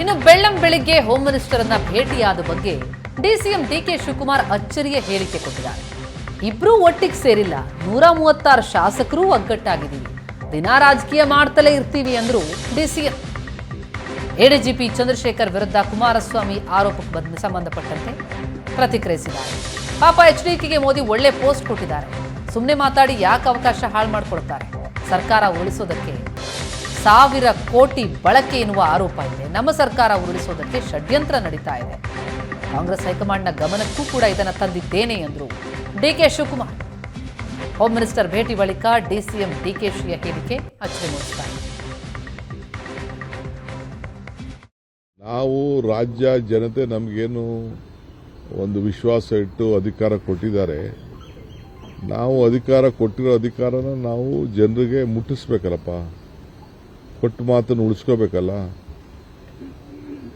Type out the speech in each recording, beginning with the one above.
ಇನ್ನು ಬೆಳ್ಳಂ ಬೆಳಿಗ್ಗೆ home minister ಅನ್ನ ಭೇಟಿಯಾದ ಬಗ್ಗೆ ಡಿಸಿಎಂ ಡಿಕೆ ಶಿವಕುಮಾರ್ ಅಚ್ಚರಿಯ ಹೇಳಿಕೆ ಕೊಟ್ಟಿದ್ದಾರೆ. ಇಬ್ರೂ ಒಟ್ಟಿಗೆ ಸೇರಿಲ್ಲ. ನೂರ ಮೂವತ್ತಾರು ಶಾಸಕರು ಒಗ್ಗಟ್ಟಾಗಿದ್ದೀವಿ. ದಿನ ರಾಜಕೀಯ ಮಾಡ್ತಲೇ ಇರ್ತೀವಿ ಅಂದ್ರು ಡಿಸಿಎಂ ಎಡಿಜಿಪಿ ಚಂದ್ರಶೇಖರ್ ವಿರುದ್ಧ ಕುಮಾರಸ್ವಾಮಿ ಆರೋಪಕ್ಕೆ ಸಂಬಂಧಪಟ್ಟಂತೆ ಪ್ರತಿಕ್ರಿಯಿಸಿದ್ದಾರೆ. ಪಾಪ ಎಚ್ ಡಿಕೆಗೆ ಮೋದಿ ಒಳ್ಳೆ ಪೋಸ್ಟ್ ಕೊಟ್ಟಿದ್ದಾರೆ. ಸುಮ್ಮನೆ ಮಾತಾಡಿ ಯಾಕೆ ಅವಕಾಶ ಹಾಳು ಮಾಡ್ಕೊಳ್ತಾರೆ? ಸರ್ಕಾರ ಉರುಳಿಸೋದಕ್ಕೆ ಸಾವಿರ ಕೋಟಿ ಬಳಕೆ ಎನ್ನುವ ಆರೋಪ ಇದೆ. ನಮ್ಮ ಸರ್ಕಾರ ಉರುಳಿಸೋದಕ್ಕೆ ಷಡ್ಯಂತ್ರ ನಡೀತಾ ಇದೆ. ಕಾಂಗ್ರೆಸ್ ಹೈಕಮಾಂಡ್ನ ಗಮನಕ್ಕೂ ಕೂಡ ಇದನ್ನು ತಂದಿದ್ದೇನೆ ಎಂದರು ಡಿಕೆ ಶಿವಕುಮಾರ್. ಹೋಮ್ ಮಿನಿಸ್ಟರ್ ಭೇಟಿ ಬಳಿಕ ಡಿಸಿಎಂ ಡಿಕೆಶಿಯ ಹೇಳಿಕೆ ಅಚ್ಚರಿ ಮೂಡಿಸುತ್ತಾರೆ ನಾವು ರಾಜ್ಯ ಜನತೆ ನಮಗೇನು ಒಂದು ವಿಶ್ವಾಸ ಇಟ್ಟು ಅಧಿಕಾರ ಕೊಟ್ಟಿದ್ದಾರೆ. ನಾವು ಅಧಿಕಾರ ಕೊಟ್ಟಿರೋ ಅಧಿಕಾರನ ನಾವು ಜನರಿಗೆ ಮುಟ್ಟಿಸ್ಬೇಕಲ್ಲಪ್ಪ ಕೊಟ್ಟ ಮಾತನ್ನು ಉಳಿಸ್ಕೋಬೇಕಲ್ಲ?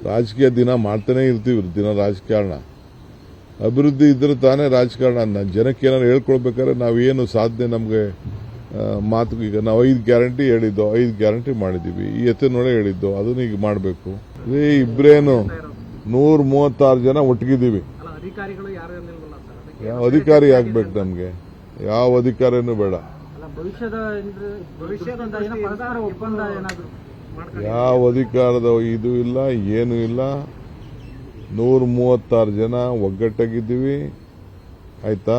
ರಾಜಕೀಯ ದಿನ ಮಾಡ್ತಾನೆ ಇರ್ತೀವಿ ದಿನ ರಾಜಕಾರಣ. ಅಭಿವೃದ್ಧಿ ಇದ್ರೆ ತಾನೇ ರಾಜಕಾರಣ. ನಾನು ಜನಕ್ಕೆ ಏನಾರು ಹೇಳ್ಕೊಳ್ಬೇಕಾದ್ರೆ ನಾವೇನು ಸಾಧನೆ ನಮಗೆ ಮಾತು ಈಗ ನಾವು ಐದು ಗ್ಯಾರಂಟಿ ಹೇಳಿದ್ದು ಐದು ಗ್ಯಾರಂಟಿ ಮಾಡಿದ್ದೀವಿ. ಈ ಎತ್ತಿನೊಳಗೆ ಹೇಳಿದ್ದು ಅದನ್ನ ಈಗ ಮಾಡಬೇಕು. ಏ ಇಬ್ಬರೇನು ನೂರ ಮೂವತ್ತಾರು ಜನ ಒಟ್ಟಿಗಿದ್ದೀವಿ ಯಾವ ಅಧಿಕಾರಿ ಆಗ್ಬೇಕು ನಮಗೆ? ಯಾವ ಅಧಿಕಾರಿನೂ ಬೇಡ. ಭವಿಷ್ಯದ ಭವಿಷ್ಯದ ಒಪ್ಪಂದ ಯಾವ ಅಧಿಕಾರದ ಇದು ಇಲ್ಲ, ಏನು ಇಲ್ಲ. ನೂರ ಮೂವತ್ತಾರು ಜನ ಒಗ್ಗಟ್ಟಾಗಿದ್ದೀವಿ. ಆಯ್ತಾ?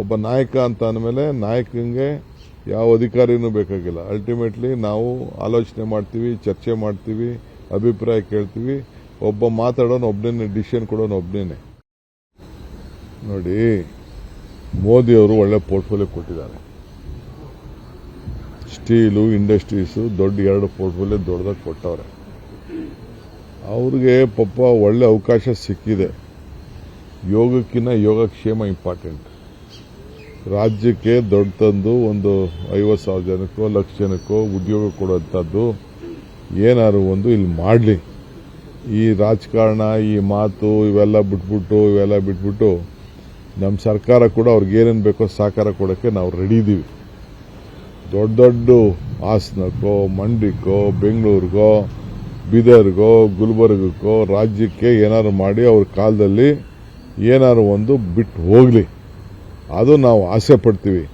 ಒಬ್ಬ ನಾಯಕ ಅಂತ ಅಂದಮೇಲೆ ನಾಯಕಂಗೆ ಯಾವ ಅಧಿಕಾರಿನೂ ಬೇಕಾಗಿಲ್ಲ. ಅಲ್ಟಿಮೇಟ್ಲಿ ನಾವು ಆಲೋಚನೆ ಮಾಡ್ತೀವಿ, ಚರ್ಚೆ ಮಾಡ್ತೀವಿ, ಅಭಿಪ್ರಾಯ ಕೇಳ್ತೀವಿ. ಒಬ್ಬ ಮಾತಾಡೋನು ಒಬ್ಬನೇ ಡಿಸಿಷನ್ ಕೊಡೋನು ಒಬ್ಬನೇ ನೋಡಿ, ಮೋದಿಯವರು ಒಳ್ಳೆ ಪೋರ್ಟ್ಫೋಲಿಯೋ ಕೊಟ್ಟಿದ್ದಾರೆ. ಸ್ಟೀಲು, ಇಂಡಸ್ಟ್ರೀಸು ದೊಡ್ಡ ಎರಡು ಪೋರ್ಟ್ಫೋಲಿಯೋ ದೊಡ್ಡದಾಗಿ ಕೊಟ್ಟವ್ರೆ. ಅವ್ರಿಗೆ ಪಾಪ ಒಳ್ಳೆ ಅವಕಾಶ ಸಿಕ್ಕಿದೆ. ಯೋಗಕ್ಕಿಂತ ಯೋಗಕ್ಷೇಮ ಇಂಪಾರ್ಟೆಂಟ್ ರಾಜ್ಯಕ್ಕೆ ದೊಡ್ಡ ತಂದು ಒಂದು ಐವತ್ತು ಸಾವಿರ ಜನಕ್ಕೋ, ಲಕ್ಷ ಜನಕ್ಕೋ ಉದ್ಯೋಗ ಕೊಡುವಂಥದ್ದು ಏನಾದ್ರು ಒಂದು ಇಲ್ಲಿ ಮಾಡಲಿ. ಈ ರಾಜಕಾರಣ, ಈ ಮಾತು ಇವೆಲ್ಲ ಬಿಟ್ಬಿಟ್ಟು ಇವೆಲ್ಲ ಬಿಟ್ಬಿಟ್ಟು ನಮ್ಮ ಸರ್ಕಾರ ಕೂಡ ಅವ್ರಿಗೆ ಏನೇನು ಬೇಕೋ ಸಹಕಾರ ಕೊಡೋಕ್ಕೆ ನಾವು ರೆಡಿ ಇದ್ದೀವಿ ದೊಡ್ಡ ದೊಡ್ಡ ಹಾಸನಕ್ಕೋ, ಮಂಡ್ಯಕ್ಕೋ, ಬೆಂಗಳೂರಿಗೋ, ಬೀದರ್ಗೋ, ಗುಲ್ಬರ್ಗಕ್ಕೋ ರಾಜ್ಯಕ್ಕೆ ಏನಾದ್ರು ಮಾಡಿ ಅವ್ರ ಕಾಲದಲ್ಲಿ ಏನಾರು ಒಂದು ಬಿಟ್ಟು ಹೋಗಲಿ. ಅದು ನಾವು ಆಸೆ ಪಡ್ತೀವಿ.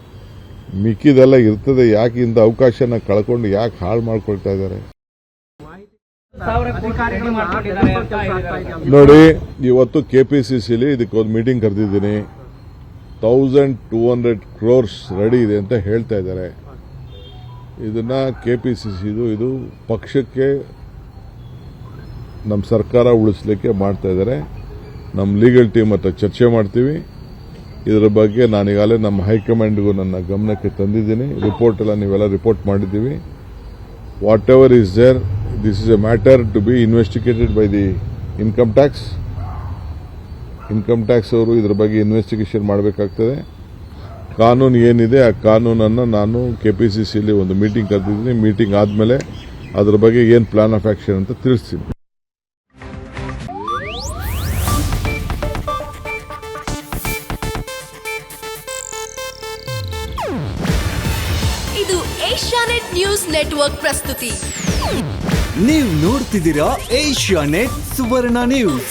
ಮಿಕ್ಕಿದೆಲ್ಲ ಇರ್ತದೆ, ಯಾಕೆ ಇಂಥ ಅವಕಾಶನ ಕಳ್ಕೊಂಡು ಯಾಕೆ ಹಾಳು ಮಾಡ್ಕೊಳ್ತಾ ಇದ್ದಾರೆ? ನೋಡಿ, ಇವತ್ತು ಕೆ ಪಿ ಸಿ ಸಿಲಿ ಇದಕ್ಕೊಂದು meeting ಕರೆದಿದ್ದೀನಿ. Thousand two hundred crores ready ಇದೆ ಅಂತ ಹೇಳ್ತಾ ಇದ್ದಾರೆ. ಇದನ್ನ ಸಿದು ಇದು ಪಕ್ಷಕ್ಕೆ ನಮ್ಮ ಸರ್ಕಾರ ಉಳಿಸ್ಲಿಕ್ಕೆ ಮಾಡ್ತಾ ಇದ್ದಾರೆ ನಮ್ಮ ಲೀಗಲ್ ಟೀಮ್ ಹತ್ರ ಚರ್ಚೆ ಮಾಡ್ತೀವಿ. ಇದರ ಬಗ್ಗೆ ನಾನೀಗಾಗಲೇ ನಮ್ಮ ಹೈಕಮಾಂಡ್ಗೂ ನನ್ನ ಗಮನಕ್ಕೆ ತಂದಿದ್ದೀನಿ. ರಿಪೋರ್ಟ್ ಎಲ್ಲ ನೀವೆಲ್ಲ ರಿಪೋರ್ಟ್ ಮಾಡಿದ್ದೀವಿ. Whatever is there this is a matter to be investigated by the income tax income tax ಅವರು ಇದ್ರ ಬಗ್ಗೆ ಇನ್ವೆಸ್ಟಿಗೇಷನ್ ಮಾಡಬೇಕಾಗ್ತದೆ. ಕಾನೂನು ಏನಿದೆ ಆ ಕಾನೂನನ್ನು ನಾನು ಕೆ ಪಿ ಸಿ ಸಿಲಿ ಒಂದು ಮೀಟಿಂಗ್ ಕರೆದಿದ್ದೀನಿ. ಮೀಟಿಂಗ್ ಆದಮೇಲೆ ಅದ್ರ ಬಗ್ಗೆ ಏನು ಪ್ಲಾನ್ ಆಫ್ ಆಕ್ಷನ್ ಅಂತ ತಿಳಿಸ್ತೀನಿ. ಇದು ಏಷ್ಯಾನೆಟ್ ನ್ಯೂಸ್ ನೆಟ್ವರ್ಕ್ ಪ್ರಸ್ತುತಿ. ನೀವು ನೋಡ್ತಿದ್ದೀರಾ ಏಷ್ಯಾನೆಟ್ ಸುವರ್ಣ ನ್ಯೂಸ್.